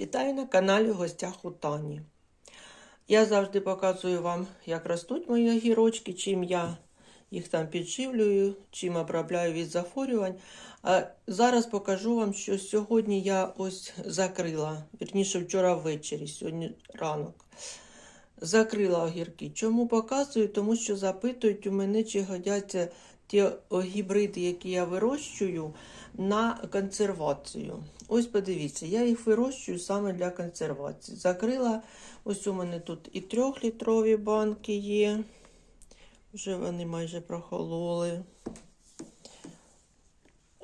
Вітаю на каналі в гостях у Тані. Я завжди показую вам, як ростуть мої огірочки, чим я їх там підживлюю, чим обробляю від захворювань. А зараз покажу вам, що сьогодні я ось закрила, вірніше вчора ввечері, сьогодні ранок. Закрила огірки. Чому показую? Тому що запитують у мене, чи годяться ті гібриди, які я вирощую, на консервацію. Ось подивіться, я їх вирощую саме для консервації. Закрила, ось у мене тут і трьохлітрові банки є. Вже вони майже прохололи.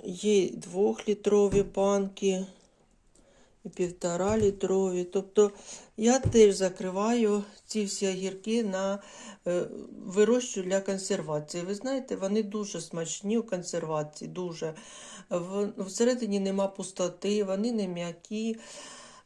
Є двохлітрові банки і півтора літрові. Тобто я теж закриваю ці всі огірки на е, вирощую для консервації. Ви знаєте, вони дуже смачні у консервації, дуже. Всередині нема пустоти, вони не м'які.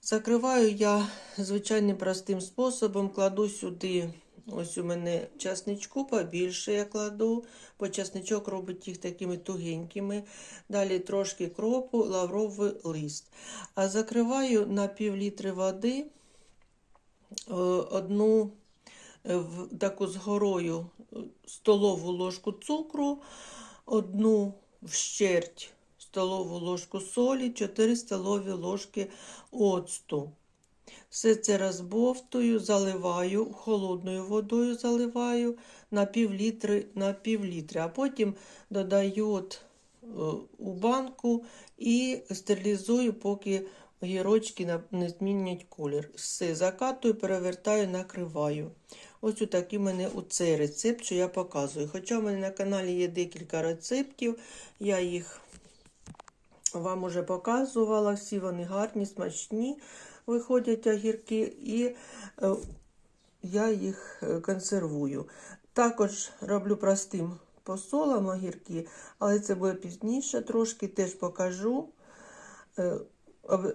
Закриваю я звичайним простим способом, кладу сюди. Ось у мене часничку побільше я кладу, бо часничок робить їх такими тугенькими. Далі трошки кропу, лавровий лист. А закриваю на пів літри води е, одну е, таку з горою е, столову ложку цукру, одну вщерть столову ложку солі, 4 столові ложки оцту. Все це розбовтую, заливаю, холодною водою заливаю на пів літри, на пів а потім додаю от, е, у банку і стерилізую, поки огірочки на- не змінять колір. Все, закатую, перевертаю, накриваю. Ось такий у мене цей рецепт, що я показую. Хоча в мене на каналі є декілька рецептів, я їх вам уже показувала, всі вони гарні, смачні виходять огірки, і е, я їх е, консервую. Також роблю простим посолом огірки, але це буде пізніше, трошки теж покажу. Е,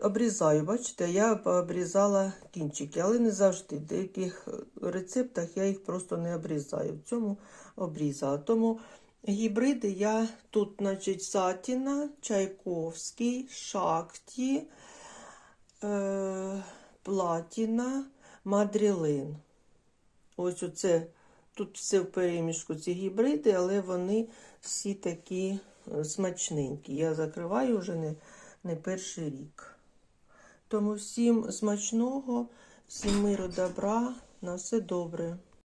Обрізаю, бачите, я обрізала кінчики, але не завжди. В деяких рецептах я їх просто не обрізаю. В цьому обрізала. Тому гібриди я тут, значить, Сатіна, Чайковський, Шакті, е, Платіна, Мадрілин. Ось оце, тут все в перемішку ці гібриди, але вони всі такі е, смачненькі. Я закриваю вже не, не перший рік. Тому всім смачного, всім миру, добра, на все добре.